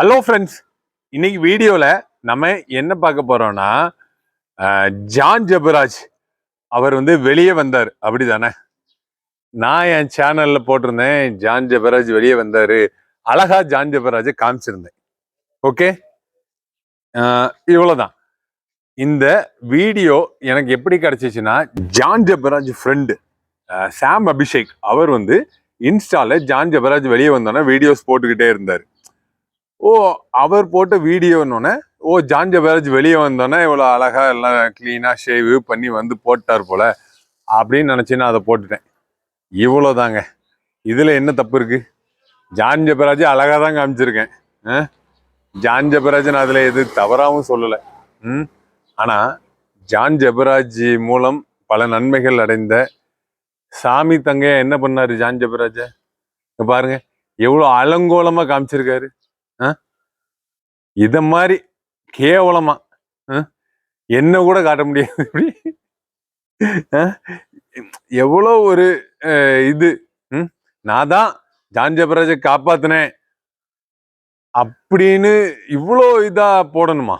Hello friends இன்னைக்கு வீடியோவில் நம்ம என்ன பார்க்க போகிறோம்னா ஜான் ஜபராஜ் அவர் வந்து வெளியே வந்தார். அப்படி தானே நான் என் சேனலில் போட்டிருந்தேன். ஜான் ஜபராஜ் வெளியே வந்தார். அழகா ஜான் ஜபராஜை காமிச்சிருந்தேன். ஓகே இவ்வளோதான் இந்த வீடியோ எனக்கு எப்படி கிடச்சிச்சின்னா John Jebaraj friend Sam Abhishek அவர் வந்து இன்ஸ்டாவில் ஜான் ஜெபராஜ் வெளியே வந்தோன்னே வீடியோஸ் போட்டுக்கிட்டே இருந்தார். ஓ அவர் போட்ட வீடியோன்னொன்னே ஓ ஜான் ஜெபராஜ் வெளியே வந்தோன்னே இவ்வளோ அழகாக எல்லாம் க்ளீனாக ஷேவ் பண்ணி வந்து போட்டார் போல் அப்படின்னு நினச்சி நான் அதை போட்டுட்டேன். இவ்வளோதாங்க இதில் என்ன தப்பு இருக்குது ஜான் ஜெபராஜ் அழகாக தான் காமிச்சிருக்கேன். ஆ? ஜான் ஜெபராஜ் நான் அதில் எது தவறாகவும் சொல்லலை. ம்? ஆனால் ஜான் ஜபராஜ் மூலம் பல நன்மைகள் அடைந்த சாமி தங்கையா என்ன பண்ணார் ஜான் ஜெபராஜ பாருங்கள் பாருங்க எவ்வளோ அலங்கோலமாக காமிச்சிருக்காரு. இத மாதிரி கேவலமா என்ன கூட காட்ட முடியாது. இப்படி எவ்வளோ ஒரு இது நான் தான் ஜான்ஜபராஜை காப்பாத்தினேன். அப்படின்னு இவ்வளோ இதா போடணுமா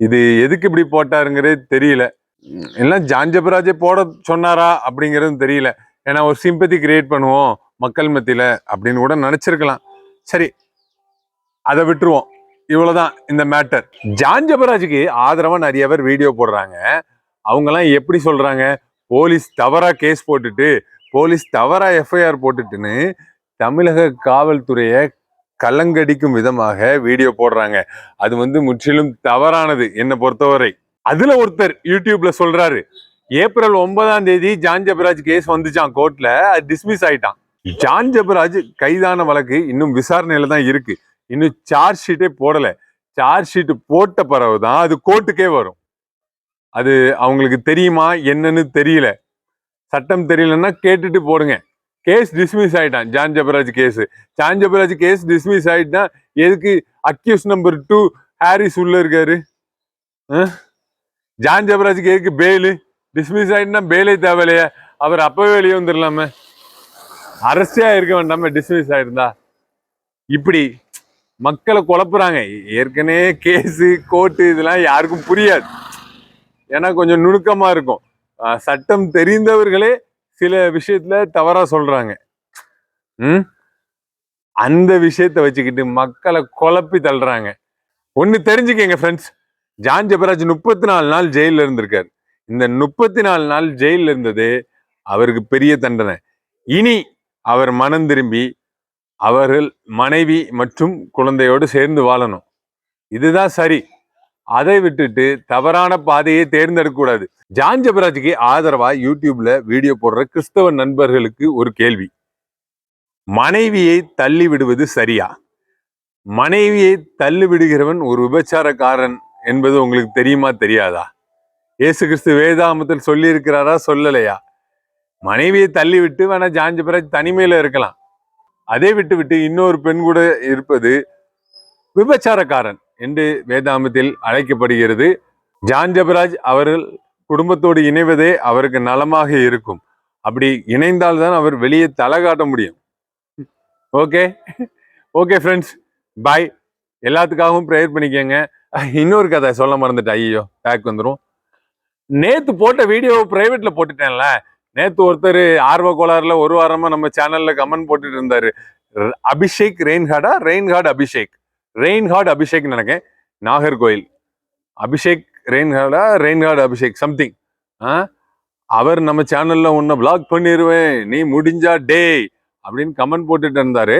இது எதுக்கு இப்படி போட்டாருங்கிறது தெரியல. எல்லாம் ஜான்ஜபராஜை போட சொன்னாரா அப்படிங்கிறதும் தெரியல. ஏன்னா ஒரு சிம்பத்தி கிரியேட் பண்ணுவோம் மக்கள் மத்தியில அப்படின்னு கூட நினைச்சிருக்கலாம். சரி அதை விட்டுருவோம். இவ்வளோதான் இந்த மேட்டர் ஜான் ஜபராஜுக்கு ஆதரவாக நிறைய பேர் வீடியோ போடுறாங்க. அவங்கெல்லாம் எப்படி சொல்கிறாங்க போலீஸ் தவறாக கேஸ் போட்டுட்டு போலீஸ் தவறாக எஃப்ஐஆர் போட்டுட்டுன்னு தமிழக காவல்துறையை கலங்கடிக்கும் விதமாக வீடியோ போடுறாங்க. அது வந்து முற்றிலும் தவறானது என்னை பொறுத்தவரை. அதில் ஒருத்தர் யூடியூப்ல சொல்கிறாரு ஏப்ரல் ஒன்பதாம் தேதி ஜான் ஜபராஜ் கேஸ் வந்துச்சான் கோர்ட்டில் அது டிஸ்மிஸ் ஆயிட்டான். ஜான் ஜபராஜ் கைதான வழக்கு இன்னும் விசாரணையில தான் இருக்கு. இன்னும் சார்ஜ் ஷீட்டே போடல. சார்ஜ் ஷீட் போட்ட பிறகுதான் அது கோர்ட்டுக்கே வரும். அது அவங்களுக்கு தெரியுமா என்னன்னு தெரியல. சட்டம் தெரியலன்னா கேட்டுட்டு போடுங்க. கேஸ் டிஸ்மிஸ் ஆயிட்டான் John Jabaraj case John Jabaraj case dismiss ஆயிட்டா எதுக்கு அக்யூஸ் நம்பர் டூ ஹாரிஸ் உள்ள இருக்காரு? ஜான் ஜபராஜுக்கு எதுக்கு பெயிலு டிஸ்மிஸ் ஆயிட்டுனா பெயிலே தேவையில்லையா. அவர் அப்பவே வெளியே வந்துடலாமே அரசியா இருக்க வேண்டாம டிஸ்மிஸ் ஆயிருந்தா. இப்படி மக்களை குழப்புறாங்க. ஏற்கனவே கேஸு கோர்ட்டு இதெல்லாம் யாருக்கும் புரியாது. ஏன்னா கொஞ்சம் நுணுக்கமா இருக்கும். சட்டம் தெரிந்தவர்களே சில விஷயத்துல தவறா சொல்றாங்க. ம்? அந்த விஷயத்த வச்சுக்கிட்டு மக்களை குழப்பி தள்ளுறாங்க. ஒன்று தெரிஞ்சுக்கங்க ஃப்ரெண்ட்ஸ் ஜான் ஜபராஜ் முப்பத்தி நாலு நாள் ஜெயிலில் இருந்திருக்காரு. இந்த முப்பத்தி நாலு நாள் ஜெயிலில் இருந்தது அவருக்கு பெரிய தண்டனை. இனி அவர் மனம் திரும்பி அவர்கள் மனைவி மற்றும் குழந்தையோடு சேர்ந்து வாழணும். இதுதான் சரி. அதை விட்டுட்டு தவறான பாதையை தேர்ந்தெடுக்கக்கூடாது ஜான் ஆதரவா யூடியூப்ல வீடியோ போடுற கிறிஸ்தவ நண்பர்களுக்கு ஒரு கேள்வி. மனைவியை தள்ளி விடுவது சரியா? மனைவியை தள்ளி விடுகிறவன் ஒரு விபச்சாரக்காரன் என்பது உங்களுக்கு தெரியுமா தெரியாதா? இயேசு கிறிஸ்து வேதாமத்தில் சொல்லியிருக்கிறாரா சொல்லலையா? மனைவியை தள்ளி விட்டு வேணா ஜான் பிறகு தனிமையில இருக்கலாம். அதை விட்டு விட்டு இன்னொரு பெண் கூட இருப்பது விபச்சாரக்காரன் என்று வேதாமத்தில் அழைக்கப்படுகிறது. ஜான் அவர்கள் குடும்பத்தோடு இணைவதே அவருக்கு நலமாக இருக்கும். அப்படி இணைந்தால்தான் அவர் வெளியே தலை காட்ட முடியும். ஓகே? ஓகே ஃப்ரெண்ட்ஸ் பாய் எல்லாத்துக்காகவும் ப்ரேயர் பண்ணிக்கோங்க. இன்னொரு கதை சொல்ல மறந்துட்டேன். ஐயோ பேக் வந்துடும் நேத்து போட்ட வீடியோ பிரைவேட்ல போட்டுட்டேன்ல. நேத்து ஒருத்தர் ஆர்வ கோளாறுல ஒரு வாரமா நம்ம சேனல்ல கமெண்ட் போட்டுட்டு இருந்தாரு. அபிஷேக் ரெயின்ஹார்டா ரெயின்ஹார்ட் அபிஷேக். ரெயின்ஹார்ட் அபிஷேக் நினைக்கேன் நாகர்கோயில் அபிஷேக் ரெயின்ஹார்டா ரெயின்ஹார்ட் அபிஷேக் சம்திங் அவர் நம்ம சேனல்ல உன்னை பிளாக் பண்ணிடுவேன் நீ முடிஞ்சா டே அப்படின்னு கமெண்ட் போட்டுட்டு இருந்தாரு.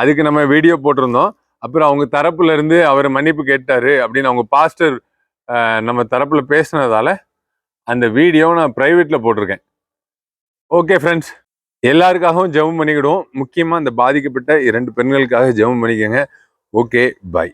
அதுக்கு நம்ம வீடியோ போட்டிருந்தோம். அப்புறம் அவங்க தரப்புல இருந்து அவர் மன்னிப்பு கேட்டாரு அப்படின்னு அவங்க பாஸ்டர் நம்ம தரப்புல பேசினதால அந்த வீடியோவை நான் ப்ரைவேட்ல போட்டிருக்கேன். ஓகே ஃப்ரெண்ட்ஸ் எல்லாருக்காகவும் ஜெபம் பண்ணிக்கிடுவோம். முக்கியமாக இந்த பாதிக்கப்பட்ட இரண்டு பெண்களுக்காக ஜெபம் பண்ணிக்கோங்க. Okay bye